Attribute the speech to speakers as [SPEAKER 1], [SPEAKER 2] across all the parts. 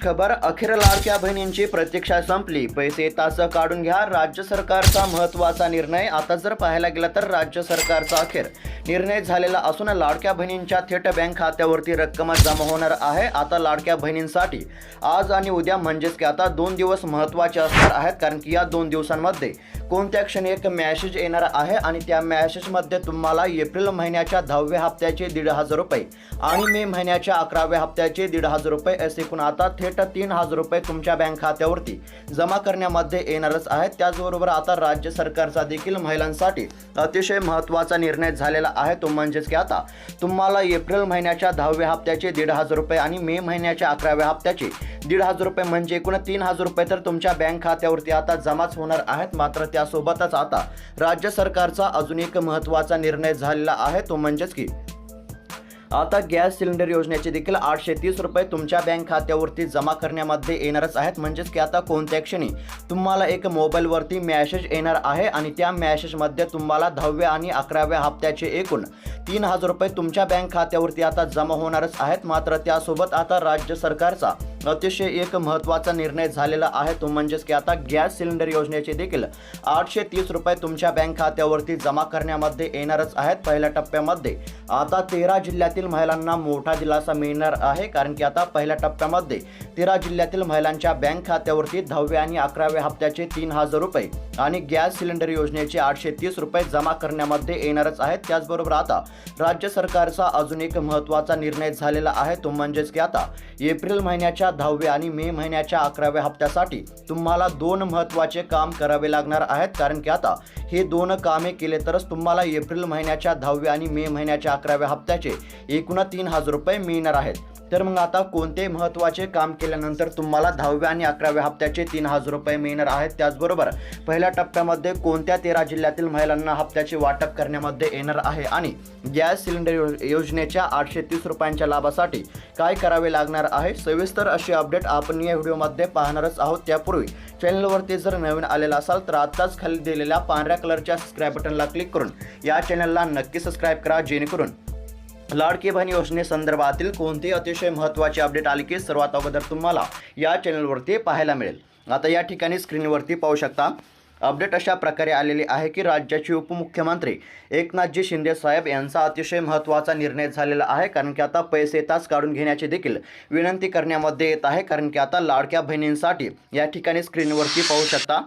[SPEAKER 1] खबर अखेर लाडक्या बहिणींची प्रतीक्षा संपली. पैसे तास काढून घ्या. राज्य सरकारचा महत्त्वाचा निर्णय आता जर पाहायला गेला तर राज्य सरकारचा अखेर निर्णय झालेला असून लाडक्या बहिणींच्या थेट बँक खात्यावरती रक्कम जमा होणार आहे. आता लाडक्या बहिणींसाठी आज आणि उद्या म्हणजेच की आता दोन दिवस महत्त्वाचे असणार आहेत कारण की या दोन दिवसांमध्ये कोणत्या क्षणी एक मॅसेज येणार आहे आणि त्या मॅसेजमध्ये तुम्हाला एप्रिल महिन्याच्या दहाव्या हप्त्याचे दीड हजार रुपये आणि मे महिन्याच्या अकराव्या हप्त्याचे दीड हजार रुपये असे एकूण आता थेट तीन हजार रुपये तुमच्या बँक खात्यावरती जमा करण्यामध्ये येणारच आहेत त्याचबरोबर आता राज्य सरकारचा देखील महिलांसाठी अतिशय महत्त्वाचा निर्णय झालेला आहे. तो म्हणजेच की आता तुम्हाला एप्रिल महिन्याच्या दहाव्या हप्त्याचे दीड हजार रुपये आणि मे महिन्याच्या अकराव्या हप्त्याचे दीड हजार रुपये म्हणजे एकूण तीन हजार रुपये तर तुमच्या बँक खात्यावरती आता जमाच होणार आहेत. मात्र त्यासोबतच आता राज्य सरकारचा अजून एक महत्त्वाचा निर्णय झालेला आहे तो म्हणजेच की आता गॅस सिलेंडर योजनेचे देखील आठशे तीस रुपये तुमच्या बँक खात्यावरती जमा करण्यामध्ये येणारच आहेत. म्हणजेच की आता कोणत्या क्षणी तुम्हाला एक मोबाईलवरती मॅसेज येणार आहे आणि त्या मॅसेजमध्ये तुम्हाला दहाव्या आणि अकराव्या हप्त्याचे एकूण तीन हजार रुपये तुमच्या बँक खात्यावरती आता जमा होणारच आहेत. मात्र त्यासोबत आता राज्य सरकारचा अतिशय एक महत्त्वाचा निर्णय झालेला आहे. तो म्हणजेच की आता गॅस सिलेंडर योजनेचे देखील आठशे तीस रुपये तुमच्या बँक खात्यावरती जमा करण्यामध्ये येणारच आहेत. पहिल्या टप्प्यामध्ये आता तेरा जिल्ह्यातील महिलांना मोठा दिलासा मिळणार आहे. कारण की आता पहिल्या टप्प्यामध्ये तेरा जिल्ह्यातील महिलांच्या बँक खात्यावरती दहाव्या आणि अकराव्या हप्त्याचे तीन हजार रुपये आणि गॅस सिलेंडर योजनेचे आठशे तीस रुपये जमा करण्यामध्ये येणारच आहेत. त्याचबरोबर आता राज्य सरकारचा अजून एक महत्त्वाचा निर्णय झालेला आहे. तो म्हणजेच की आता एप्रिल महिन्याच्या दहाव्या आणि मे महिन्याच्या अकराव्या हप्त्यासाठी तुम्हाला दोन महत्त्वाचे काम करावे लागणार आहेत. कारण की आता हे दोन कामे केले तरच तुम्हाला एप्रिल महिन्याच्या दहाव्या आणि मे महिन्याच्या अकराव्या हप्त्याचे एकूण तीन हजार रुपये मिळणार आहेत. तर मग आता कोणते महत्त्वाचे काम केल्यानंतर तुम्हाला दहाव्या आणि अकराव्या हप्त्याचे तीन हजार रुपये मिळणार आहेत? त्याचबरोबर पहिल्या टप्प्यामध्ये कोणत्या तेरा जिल्ह्यातील महिलांना हप्त्याचे वाटप करण्यामध्ये येणार आहे? आणि गॅस सिलेंडर यो- योजनेच्या आठशे तीस रुपयांच्या लाभासाठी काय करावे लागणार आहे? सविस्तर अशी अपडेट आपण या व्हिडिओमध्ये पाहणारच आहोत. त्यापूर्वी चॅनलवरती जर नवीन आलेला असाल तर आत्ताच खाली दिलेल्या पांढऱ्या कलरच्या सबस्क्राईब बटनला क्लिक करून या चॅनलला नक्की सबस्क्राईब करा जेणेकरून लाडकी बहीण योजनेसंदर्भातील कोणते अतिशय महत्त्वाची अपडेट आले की सर्वात अगोदर तुम्हाला या चॅनलवरती पाहायला मिळेल. आता या ठिकाणी स्क्रीनवरती पाहू शकता अपडेट अशा प्रकारे आलेली आहे की राज्याचे उपमुख्यमंत्री एकनाथजी शिंदे साहेब यांचा अतिशय महत्त्वाचा निर्णय झालेला आहे. कारण की आता पैसे तास काढून घेण्याची देखील विनंती करण्यामध्ये येत आहे. कारण की आता लाडक्या बहिणींसाठी या ठिकाणी स्क्रीनवरती पाहू शकता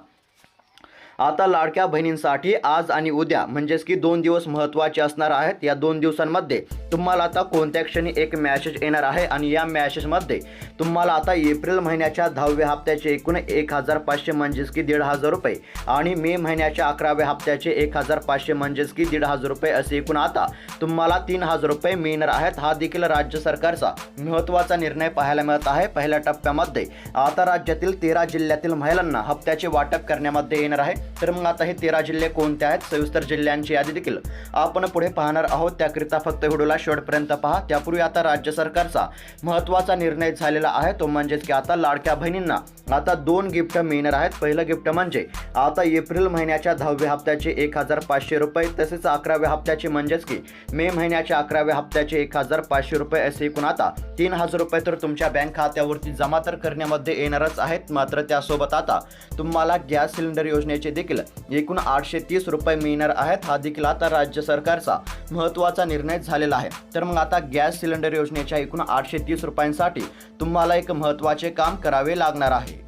[SPEAKER 1] आता लाडक्या बहिणींसाठी आज आणि उद्या म्हणजेच की दोन दिवस महत्त्वाचे असणार आहेत. या दोन दिवसांमध्ये तुम्हाला आता कोणत्या क्षणी एक मॅसेज येणार आहे? आणि या मॅसेजमध्ये तुम्हाला आता एप्रिल महिन्याच्या दहाव्या हप्त्याचे एकूण एक हजार पाचशे म्हणजेच की दीड हजार रुपये. आणि मे महिन्याच्या अकराव्या हप्त्याचे एक हजार पाचशे म्हणजेच की दीड हजार रुपये असे एकूण आता तुम्हाला तीन हजार रुपये मिळणार आहेत. हा देखील राज्य सरकारचा महत्त्वाचा निर्णय पाहायला मिळत आहे. पहिल्या टप्प्यामध्ये आता राज्यातील तेरा जिल्ह्यातील महिलांना हप्त्याचे वाटप करण्यामध्ये येणार आहे. तर मग आता हे तेरा जिल्हे कोणते आहेत? सविस्तर जिल्ह्यांची यादी देखील आपण पुढे पाहणार आहोत. त्याकरिता फक्त व्हिडिओला शेवटपर्यंत पहा. त्यापूर्वी आता राज्य सरकारचा महत्त्वाचा निर्णय झालेला आहे. तो म्हणजेच की आता लाडक्या बहिणींना आता दोन गिफ्ट मिळणार आहेत. पहिलं गिफ्ट म्हणजे आता एप्रिल महिन्याच्या दहाव्या हप्त्याचे एक हजार पाचशे रुपये तसेच अकराव्या हप्त्याचे म्हणजेच की मे महिन्याच्या अकराव्या हप्त्याचे एक हजार पाचशे रुपये असे एकूण आता तीन हजार रुपये तर तुमच्या बँक खात्यावरती जमा तर करण्यामध्ये येणारच आहेत. मात्र त्यासोबत आता तुम्हाला गॅस सिलेंडर योजनेचे देखील एकूण आठशे तीस रुपये मिळणार आहेत. हा देखील आता राज्य सरकारचा महत्त्वाचा निर्णय झालेला आहे. तर मग आता गॅस सिलेंडर योजनेच्या एकूण आठशे तीस रुपयांसाठी तुम्हाला एक महत्त्वाचे काम करावे लागणार आहे.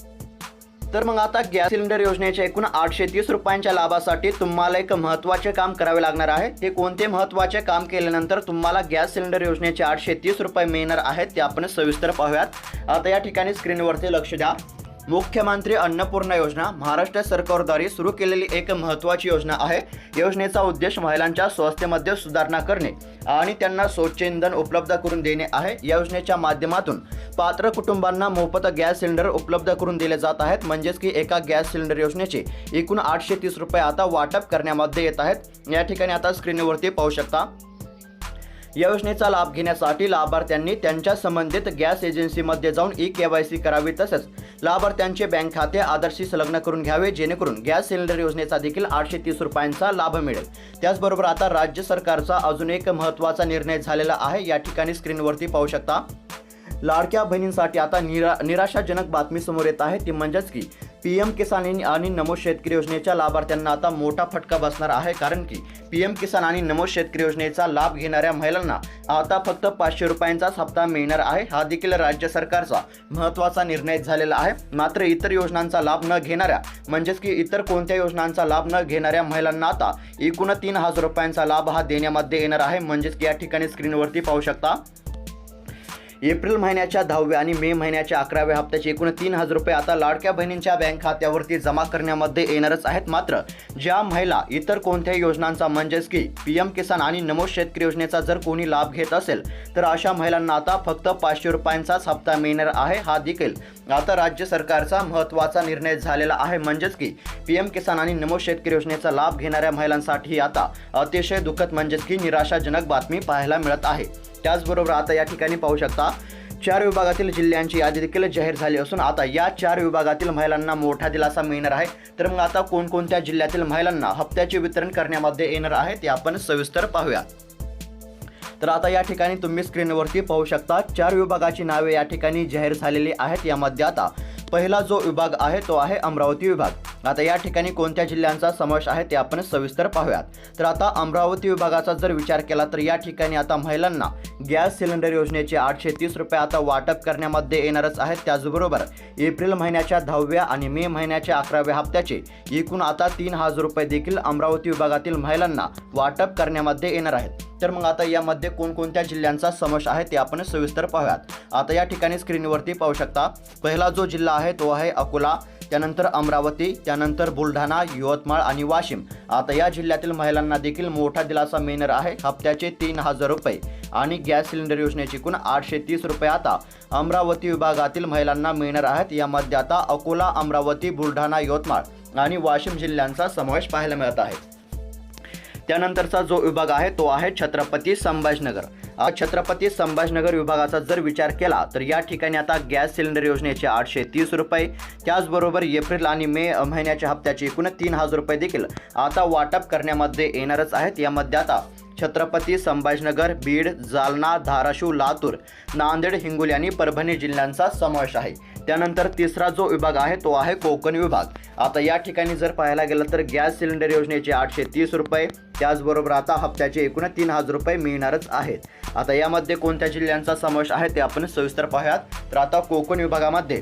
[SPEAKER 1] तर मग आता गॅस सिलेंडर योजनेच्या एकूण आठशे तीस रुपयांच्या लाभासाठी तुम्हाला एक महत्त्वाचे काम करावे लागणार आहे. ते कोणते महत्त्वाचे काम केल्यानंतर तुम्हाला गॅस सिलेंडर योजनेचे आठशे तीस रुपये मिळणार आहेत ते आपण सविस्तर पाहूयात. आता या ठिकाणी स्क्रीनवरती लक्ष द्या. मुख्यमंत्री अन्नपूर्णा योजना महाराष्ट्र सरकारद्वारे सुरू केलेली एक महत्त्वाची योजना आहे. योजनेचा उद्देश महिलांच्या स्वास्थ्यामध्ये सुधारणा करणे आणि त्यांना स्वच्छ इंधन उपलब्ध करून देणे आहे. या योजनेच्या माध्यमातून पात्र कुटुंबांना मोफत गॅस सिलेंडर उपलब्ध करून दिले जात आहेत. म्हणजेच की एका गॅस सिलेंडर योजनेचे एकूण आठशे तीस रुपये आता वाटप करण्यामध्ये येत आहेत. या ठिकाणी आता स्क्रीनवरती पाहू शकता. या योजनेचा लाभ घेण्यासाठी लाभार्थ्यांनी त्यांच्या संबंधित गॅस एजन्सीमध्ये जाऊन ई के वाय सी करावी तसंच लाभार्थ्यांचे बँक खाते आदर्शी संलग्न करून घ्यावे जेणेकरून गॅस सिलेंडर योजनेचा देखील आठशे तीस रुपयांचा लाभ मिळेल. त्याचबरोबर आता राज्य सरकारचा अजून एक महत्त्वाचा निर्णय झालेला आहे. या ठिकाणी स्क्रीनवरती पाहू शकता. लाडक्या बहिणींसाठी आता निरा निराशाजनक बातमी समोर येत आहे. ती म्हणजेच की पी एम किसान आणि- नमो शेतकरी योजनेच्या लाभार्थ्यांना आता मोठा फटका बसणार आहे. कारण की पी एम किसान आणि नमो शेतकरी योजनेचा लाभ घेणाऱ्या महिलांना आता फक्त पाचशे रुपयांचाच हप्ता मिळणार आहे. हा देखील राज्य सरकारचा महत्त्वाचा निर्णय झालेला आहे. मात्र इतर योजनांचा लाभ न घेणाऱ्या म्हणजेच की इतर कोणत्या योजनांचा लाभ न घेणाऱ्या महिलांना आता एकूण तीन हजार रुपयांचा लाभ हा देण्यामध्ये येणार आहे. म्हणजेच की या ठिकाणी स्क्रीनवरती पाहू शकता. एप्रिल महिन्याच्या दहाव्या आणि मे महिन्याच्या अकराव्या हप्त्याचे एकूण तीन हजार रुपये आता लाडक्या बहिणींच्या बँक खात्यावरती जमा करण्यामध्ये येणारच आहेत. मात्र ज्या महिला इतर कोणत्याही योजनांचा म्हणजेच की पी एम किसान आणि नमो शेतकरी योजनेचा जर कोणी लाभ घेत असेल तर अशा महिलांना आता फक्त पाचशे रुपयांचाच हप्ता मिळणार आहे हा देखील आता राज्य सरकारचा महत्त्वाचा निर्णय झालेला आहे. म्हणजेच की पी एम किसान आणि नमो शेतकरी योजनेचा लाभ घेणाऱ्या महिलांसाठी आता अतिशय दुःखद म्हणजेच की निराशाजनक बातमी पाहायला मिळत आहे. त्याचबरोबर आता या ठिकाणी पाहू शकता चार विभागातील जिल्ह्यांची यादी देखील जाहीर झाली असून आता या चार विभागातील महिलांना मोठा दिलासा मिळणार आहे. तर मग आता कोणकोणत्या जिल्ह्यातील महिलांना हप्त्याचे वितरण करण्यामध्ये येणार आहे ते आपण सविस्तर पाहूया. तर आता या ठिकाणी तुम्ही स्क्रीनवरती पाहू शकता चार विभागाची नावे या ठिकाणी जाहीर झालेली आहेत. यामध्ये आता पहिला जो विभाग आहे तो आहे अमरावती विभाग. आता या ठिकाणी कोणत्या जिल्ह्यांचा समावेश आहे ते आपण सविस्तर पाहूयात. तर आता अमरावती विभागाचा जर विचार केला तर या ठिकाणी आता महिलांना गॅस सिलेंडर योजनेचे आठशे तीस रुपये आता वाटप करण्यामध्ये येणारच आहेत. त्याचबरोबर एप्रिल महिन्याच्या दहाव्या आणि मे महिन्याच्या अकराव्या हप्त्याचे एकूण आता तीन हजार रुपये देखील अमरावती विभागातील महिलांना वाटप करण्यामध्ये येणार आहेत. तर मग आता यामध्ये कोणकोणत्या जिल्ह्यांचा समावेश आहे ते आपण सविस्तर पाहूयात. आता या ठिकाणी स्क्रीनवरती पाहू शकता. पहिला जो जिल्हा आहे तो आहे अकोला. त्यानंतर अमरावती त्यानंतर बुलढाणा यवतमाळ आणि वाशिम. आता या जिल्ह्यातील महिलांना देखील मोठा दिलासा मिळणार आहे. हप्त्याचे तीन हजार रुपये आणि गॅस सिलेंडर योजनेची एकूण आठशे तीस रुपये आता अमरावती विभागातील महिलांना मिळणार आहेत. यामध्ये आता अकोला अमरावती बुलढाणा यवतमाळ आणि वाशिम जिल्ह्यांचा समावेश पाहायला मिळत आहे. त्यानंतरचा जो विभाग आहे तो आहे छत्रपती संभाजनगर. छत्रपती संभाजनगर विभागाचा जर विचार केला तर या ठिकाणी आता गॅस सिलेंडर योजनेचे आठशे तीस रुपये त्याचबरोबर एप्रिल आणि मे महिन्याच्या हप्त्याचे एकूण तीन हजार रुपये देखील आता वाटप करण्यामध्ये येणारच आहेत. यामध्ये आता छत्रपती संभाजनगर बीड जालना धाराशिव लातूर नांदेड हिंगोली आणि परभणी जिल्ह्यांचा समावेश आहे. त्यानंतर तिसरा जो विभाग आहे तो आहे कोकण विभाग. आता या ठिकाणी जर पाहायला गेलं तर गॅस सिलेंडर योजनेचे आठशे तीस रुपये त्याचबरोबर आता हप्त्याचे एकूण तीन हजार रुपये मिळणारच आहेत. आता यामध्ये कोणत्या जिल्ह्यांचा समावेश आहे ते आपण सविस्तर पाहूयात. तर आता कोकण विभागामध्ये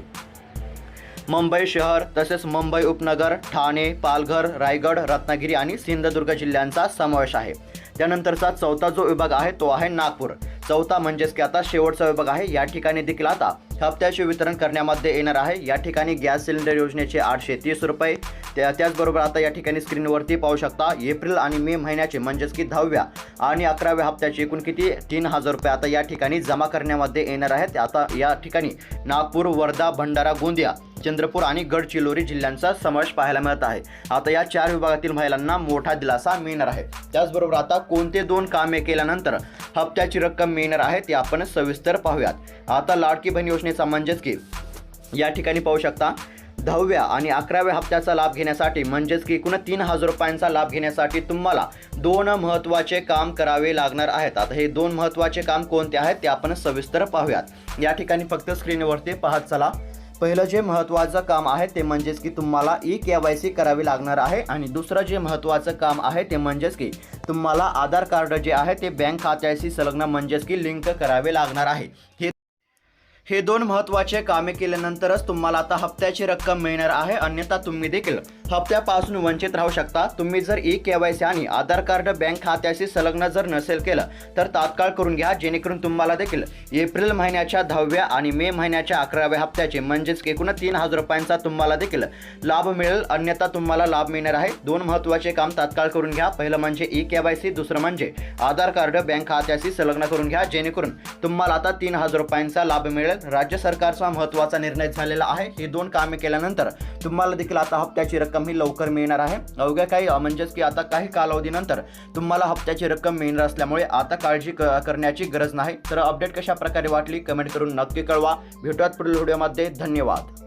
[SPEAKER 1] मुंबई शहर तसेच मुंबई उपनगर ठाणे पालघर रायगड रत्नागिरी आणि सिंधुदुर्ग जिल्ह्यांचा समावेश आहे. त्यानंतरचा चौथा जो विभाग आहे तो आहे नागपूर. चौथा म्हणजेच की आता शेवटचा विभाग आहे. या ठिकाणी देखील आता हप्त्याचे वितरण करण्यामध्ये येणार आहे. या ठिकाणी गॅस सिलेंडर योजनेचे आठशे तीस रुपये. त्या त्याचबरोबर आता या ठिकाणी स्क्रीनवरती पाहू शकता एप्रिल आणि मे महिन्याचे म्हणजेच की दहाव्या आणि अकराव्या हप्त्याचे एकूण किती? तीन हजार रुपये आता या ठिकाणी जमा करण्यामध्ये येणार आहेत. आता या ठिकाणी नागपूर वर्धा भंडारा गोंदिया चंद्रपूर आणि गडचिरोली जिल्ह्यांचा समावेश पाहायला मिळत आहे. आता या चार विभागातील महिलांना मोठा दिलासा मिळणार आहे. त्याचबरोबर आता कोणते दोन कामे केल्यानंतर हप्त्याची रक्कम मिळणार आहे ते आपण सविस्तर पाहूयात. आता लाडकी बहीण योजनेचा म्हणजेच की या ठिकाणी पाहू शकता दहाव्या आणि अकराव्या हप्त्याचा लाभ घेण्यासाठी म्हणजेच की एकूण तीन हजार रुपयांचा लाभ घेण्यासाठी तुम्हाला दोन महत्त्वाचे काम करावे लागणार आहेत. आता हे दोन महत्त्वाचे काम कोणते आहेत ते आपण सविस्तर पाहूयात. या ठिकाणी फक्त स्क्रीनवरती पाहत चला. पहिलं जे महत्त्वाचं काम आहे ते म्हणजेच की तुम्हाला ई के वाय सी करावी लागणार आहे आणि दुसरं जे महत्त्वाचं काम आहे ते म्हणजेच की तुम्हाला आधार कार्ड जे आहे ते बँक खात्याशी संलग्न म्हणजेच की लिंक करावे लागणार आहे. हे हे दोन महत्त्वाचे कामे केल्यानंतरच तुम्हाला आता हप्त्याची रक्कम मिळणार आहे अन्यथा तुम्ही देखील हप्त्यापासून वंचित राहू शकता. तुम्ही जर ई के वाय सी आणि आधार कार्ड बँक खात्याशी संलग्न जर नसेल केलं तर तात्काळ करून घ्या. जेणेकरून तुम्हाला देखील एप्रिल महिन्याच्या दहाव्या आणि मे महिन्याच्या अकराव्या हप्त्याचे म्हणजेच एकूण तीन हजार रुपयांचा तुम्हाला देखील लाभ मिळेल. अन्यथा तुम्हाला लाभ मिळणार आहे. दोन महत्त्वाचे काम तात्काळ करून घ्या. पहिलं म्हणजे ई के वाय सी दुसरं म्हणजे आधार कार्ड बँक खात्याशी संलग्न करून घ्या. जेणेकरून तुम्हाला आता तीन हजार रुपयांचा लाभ मिळेल. राज्य सरकारचा महत्त्वाचा निर्णय झालेला आहे. ही दोन कामे केल्यानंतर तुम्हाला देखील आता हप्त्याची रक्कम ही लवकर मिळणार आहे. अवघ्या काही म्हणजेच की आता काही कालावधीनंतर तुम्हाला हप्त्याची रक्कम मिळणार असल्यामुळे आता काळजी क- करण्याची गरज नाही. तर अपडेट कशा प्रकारे वाटली? कमेंट करून नक्की कळवा. भेटूयात पुढील व्हिडिओमध्ये. धन्यवाद.